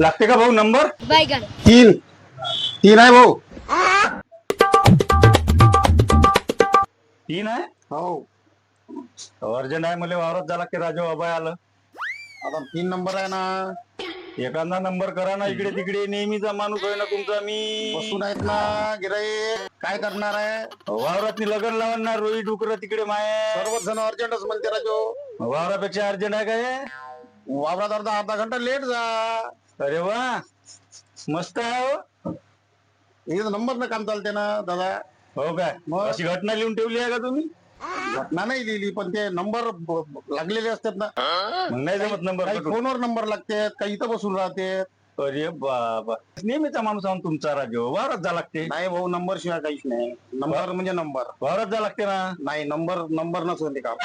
लागते का भाऊ नंबर? बैगन तीन. तीन आहे भाऊ. तीन आहे? हो. अर्जंट आहे मला वावरात झाला की राजू बाबा आलं. आता तीन नंबर आहे ना. एखादा नंबर करा ना इकडे तिकडे. नेहमीचा माणूस आहे ना तुमचा मी. बसून आहेत ना गिराई. काय करणार आहे? वावरात लगन लावणार रोई डुकर तिकडे माय. सर्वच जण अर्जंटच म्हणते राजो. वावरापेक्षा अर्जंट आहे काय? वावरात अर्धा अर्धा घंटा लेट जा. अरे वा! मस्त आहे हो. नंबर न काम चालते ना दादा. हो काय? मग? अशी घटना लिहून ठेवली आहे का तुम्ही? घटना नाही लिहिली पण ते नंबर ब- ब- लागलेले असतात ना. मग नाही जमत नंबर काही फोनवर नंबर लागतात काही इथं बसून राहते अरे बाबा. नेहमीचा माणूस आहोत तुमचा राजू. वावरात जा लागते. नाही भाऊ नंबर शिवाय काहीच नाही. नंबर म्हणजे नंबर. वावरात जा लागते ना. नाही नंबर नंबर नसून ते काम.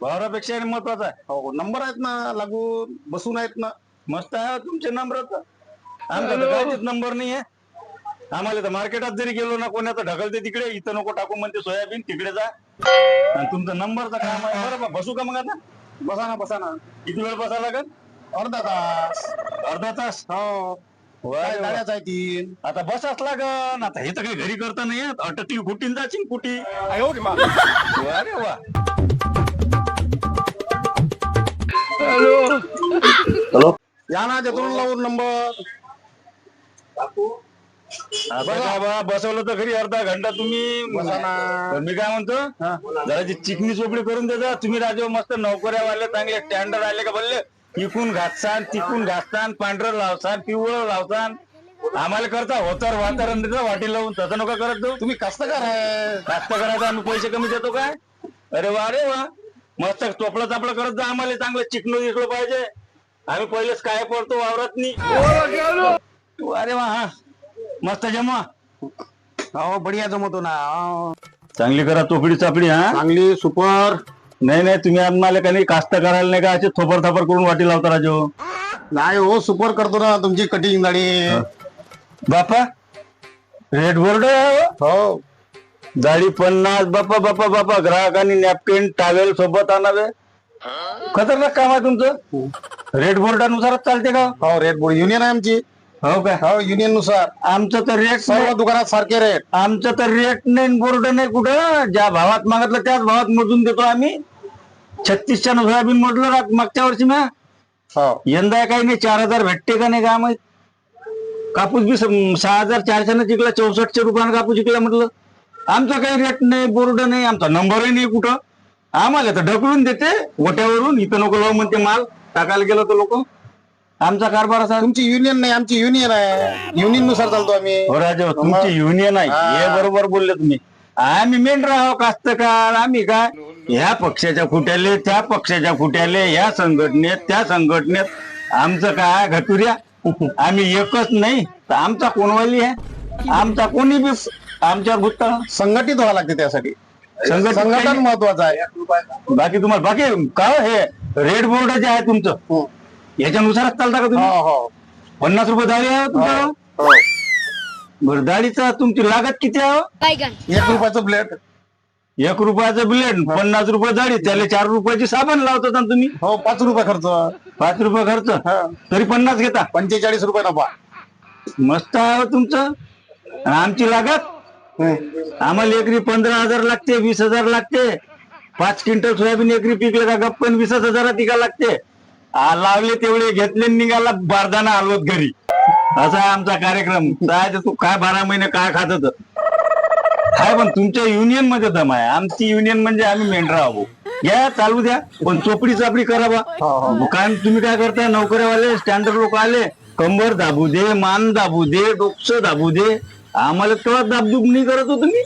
वावरापेक्षा आणि महत्त्वाचा आहे. हो नंबर आहेत ना लागून बसून आहेत ना. मस्त आहे हो तुमचे नंबर आमचा नंबर नाही आहे आम्हाला तर मार्केटात जरी गेलो ना कोणाचं ढकलते तिकडे इथं नको टाकू म्हणते सोयाबीन तिकडे जा. आणि तुमचं नंबरचं काम आहे. बरोबर बसू का मग आता? बसा ना बसा ना. किती वेळ बसा लागेल? अर्धा तास. अर्धा तास? हो. काय. गाड्याच आहे तीन आता बसाच लागन. आता हे तर काही घरी करता नाही. अटकली कुटीन जाशील कुटी वा रे वा. या ना देतो ना लावून नंबर बसवलं तर घरी अर्धा घंटा तुम्ही. पण मी काय म्हणतो हा. जरा ती चिकनी चोपडी करून देजा तुम्ही राजे मस्त नोकऱ्या वाले चांगले स्टँडर्ड आले का बोलले? इकून घातसान तिकून घातसान पांढरं लावसान पिवळं लावसान. आम्हाला करता होतर वातावरण देता वाटी लावून तसं नका करत जाऊ. तुम्ही कष्टकार आहे. जास्त करायचं आम्ही पैसे कमी देतो काय? अरे वा रे वा. मस्त चोपडं चापडं करत जा आम्हाला चांगलं चिकन दिसलं पाहिजे. आम्ही पहिलेच काय पडतो वावरात अरे वा हा. मस्त जमा. हो बढिया जमवतो ना. चांगली करा चोपडी चापडी हा. चांगली सुपर. नाही नाही तुम्ही आम्हाला काही कास्त करायला नाही का असे थोपर थापर करून वाटी लावता राजो? नाही हो सुपर करतो ना तुमची कटिंग दाढी बापा रेड बोर्ड हो. हो. दाढी पन्नास बापा बापा बापा ग्राहकांनी नॅपकिन टावेल सोबत आणावे. खतरनाक काम आहे तुमचं? रेड बोर्डानुसारच चालते का? हो रेट बोर्ड युनियन आहे आमची. हो काय हो युनियननुसार. आमचं तर रेट सर्व दुकानात सारखे रेट आमचं तर रेट नाही बोर्ड नाही कुठं. ज्या भावात मागितलं त्याच भावात मोजून देतो आम्ही. छत्तीसच्या सोयाबीन मोडलं रात मागच्या वर्षी ना? हो. यंदा काही नाही चार हजार भेटते का नाही का माहीत कापूस बी सम- सहा हजार चारशे जिंकला चौसष्टशे रुपयानं कापूस जिंकला म्हटलं. आमचा काही रेट नाही बोर्ड नाही आमचा नंबरही नाही कुठं. आम्हाला तर ढकलून देते गोट्यावरून इथं नको लावू म्हणते माल टाकायला गेलो तर लोक. आमचा कारभार असा. तुमची युनियन नाही आमची युनियन आहे. युनियननुसार चालतो आम्ही. हो राजा तुमची युनियन आहे. हे. बरोबर बोलले तुम्ही. आम्ही मेन राहो कास्तकार. आम्ही काय? ह्या पक्षाच्या खुट्याले त्या पक्षाच्या खुट्याले ह्या संघटनेत त्या संघटनेत आमचं काय घटुऱ्या? आम्ही एकच नाही तर आमचा कोणवाली आहे? आमचा कोणी बी आमच्यावर भूत संघटित व्हावं लागते त्यासाठी. संघटन महत्वाचं आहे. बाकी तुम्हाला बाकी काय हे रेड बोर्ड जे आहे तुमचं. हो. याच्यानुसारच चालता का तुम्ही? हो पन्नास रुपये दाढी आहे हो बरं दाढीचा तुमची लागत किती आहे हो? एक रुपयाचं प्लेट एक रुपयाचं ब्लेड पन्नास रुपये जाडी त्याला चार रुपयाची साबण लावतात ना तुम्ही? हो पाच रुपये खर्च. पाच रुपये खर्च? हा. तरी पन्नास घेता. पंचेचाळीस रुपये नफा. मस्त आहे हो तुमचं. आणि आमची लागत? आम्हाला एकरी पंधरा हजार लागते वीस हजार लागते. पाच क्विंटल सोयाबीन एकरी पिकलं का गप्पन वीस हजारात तिका लागते. आ, लावले तेवढे घेतले आणि निघाला बारदाना आलोत घरी. असा आहे आमचा कार्यक्रम. काय ते तू काय बारा महिने काय खात होत? काय पण तुमच्या युनियनमध्ये दम आहे. आमची युनियन म्हणजे आम्ही मेंढरा आहो. घ्या चालू द्या. पण चोपडी चापडी करा बा कारण तुम्ही काय करताय? नोकऱ्यावाले स्टँडर्ड लोक आले. कंबर दाबू दे मान दाबू दे डोकस दाबू दे. आम्हाला तेव्हा दाबदूब नाही करत हो तुम्ही.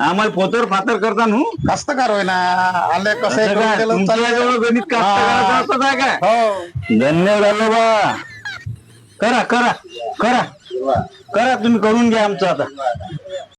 आम्हाला पोतर फातर करता नु कष्टकार होय ना. आले कसे? तुमच्याजवळ गणित कास्तकाराचं असं काय काय? हो. धन्यवाद बा. करा करा करा. करा तुम्ही करून घ्या आमचं आता.